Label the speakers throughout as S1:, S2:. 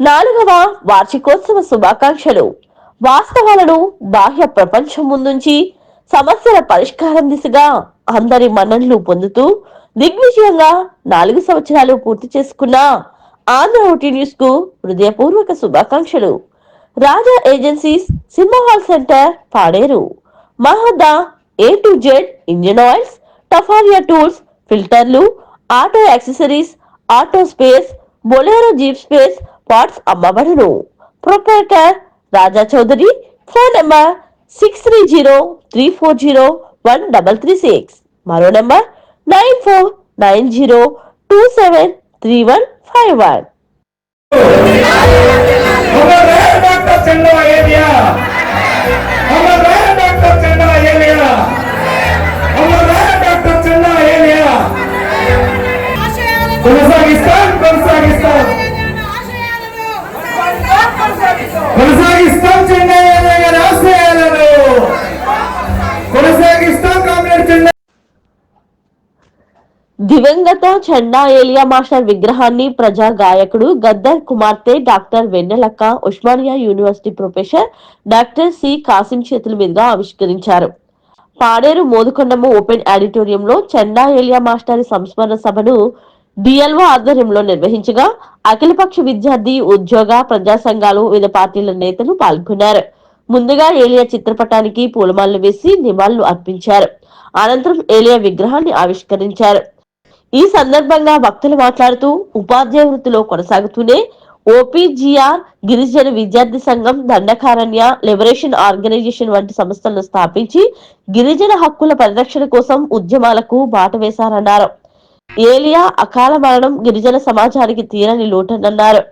S1: నాలుగవ వార్షికోత్సవ శుభాకాంక్షలు. వాస్తవాలను బాహ్య ప్రపంచం ముందుంచి సమస్యల పరిష్కారం దిశగా అందరి మన్ననలు పొందుతూ దిగ్విజయంగా నాలుగు సంవత్సరాలు పూర్తి చేసుకున్న ఆంధ్ర ఓటీ న్యూస్కు హృదయపూర్వక శుభాకాంక్షలు. రాజా ఏజెన్సీస్ సింహహాల్ centre Paderu. మహదా A to Z engine oils టఫారియా tools ఫిల్టర్లు auto accessories auto spares Bolero jeep spare parts అమ్మబడును proprietor Raja Chowdary phone number six three zero three four zero one double three six మరో number nine four nine zero two seven three one five one
S2: కొనసాగిస్తాం చెన్నై గారి కొనసాగిస్తాం comrade Chennai.
S1: దివంగత చండా ఏలియా master విగ్రహాన్ని ప్రజా గాయకుడు గద్దర్ కుమార్తె doctor Vennelakka Osmania university professor doctor C Kasim చేతుల మీదుగా ఆవిష్కరించారు. పాడేరు మోదుకొండమ్మ ఓపెన్ ఆడిటోరియంలో చండా ఏలియా మాస్టర్ సంస్మరణ సభను డిఎల్ఓ ఆధ్వర్యంలో నిర్వహించగా అఖిలపక్ష విద్యార్థి ఉద్యోగ ప్రజా సంఘాలు వివిధ పార్టీల నేతలు పాల్గొన్నారు. ముందుగా ఏలియా చిత్రపటానికి పూలమాలలు వేసి నివాళులు అర్పించారు. అనంతరం ఏలియా విగ్రహాన్ని ఆవిష్కరించారు. ఈ సందర్భంగా వక్తలు మాట్లాడుతూ ఉపాధ్యాయ వృత్తిలో కొనసాగుతూనే ఓపీజీఆర్ గిరిజన విద్యార్థి సంఘం దండకారణ్య లిబరేషన్ ఆర్గనైజేషన్ వంటి సంస్థలను స్థాపించి గిరిజన హక్కుల పరిరక్షణ కోసం ఉద్యమాలకు బాట వేశారన్నారు. ఏలియా అకాల మరణం గిరిజన సమాజానికి తీరని లోటనన్నారు.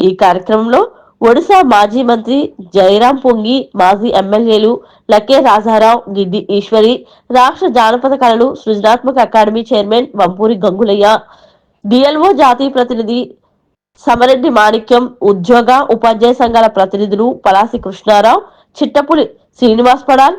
S1: ఈ కార్యక్రమంలో ఒడిశా మాజీ మంత్రి జయరాం పొంగి మాజీ ఎమ్మెల్యేలు లకే రాజారావు గిడ్డి ఈశ్వరి రాష్ట్ర జానపద కళలు సృజనాత్మక academy chairman Vampuri Gangulayya D L O జాతీయ ప్రతినిధి సమరెడ్డి మాణిక్యం ఉద్యోగ ఉపాధ్యాయ సంఘాల ప్రతినిధులు పలాసి Krishnarao Chittapuli Srinivas Padal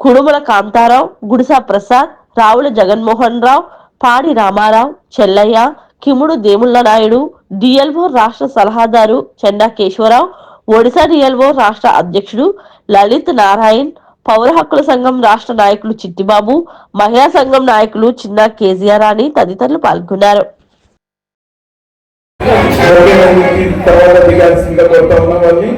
S1: Kudumula Kantharao Gudisa Prasad Ravula Jaganmohan Rao Padi Ramarao Chellayya Kimudu Demulla Naidu D L O రాష్ట్ర సలహాదారు చెండా కేశవరావు ఒడిశా డిఎల్ఓ రాష్ట్ర అధ్యక్షుడు లలిత్ నారాయణ్ పౌర హక్కుల సంఘం రాష్ట్ర నాయకులు చిట్టిబాబు మహిళా సంఘం నాయకులు చిన్న కేజీఆర్ అని తదితరులు పాల్గొన్నారు.
S2: తర్వాత దిగాల్సిందిగా కోరుతా ఉన్నాం వాళ్ళని.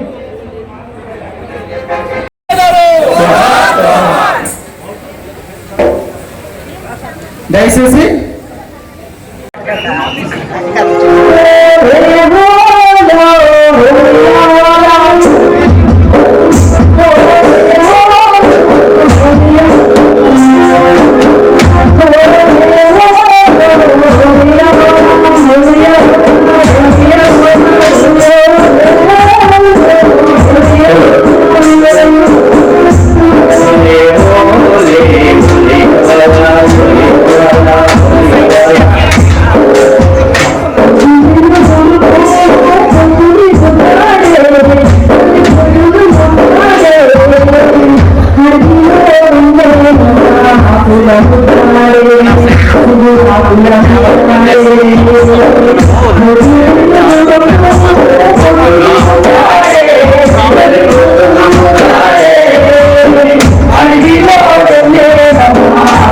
S2: దయచేసి.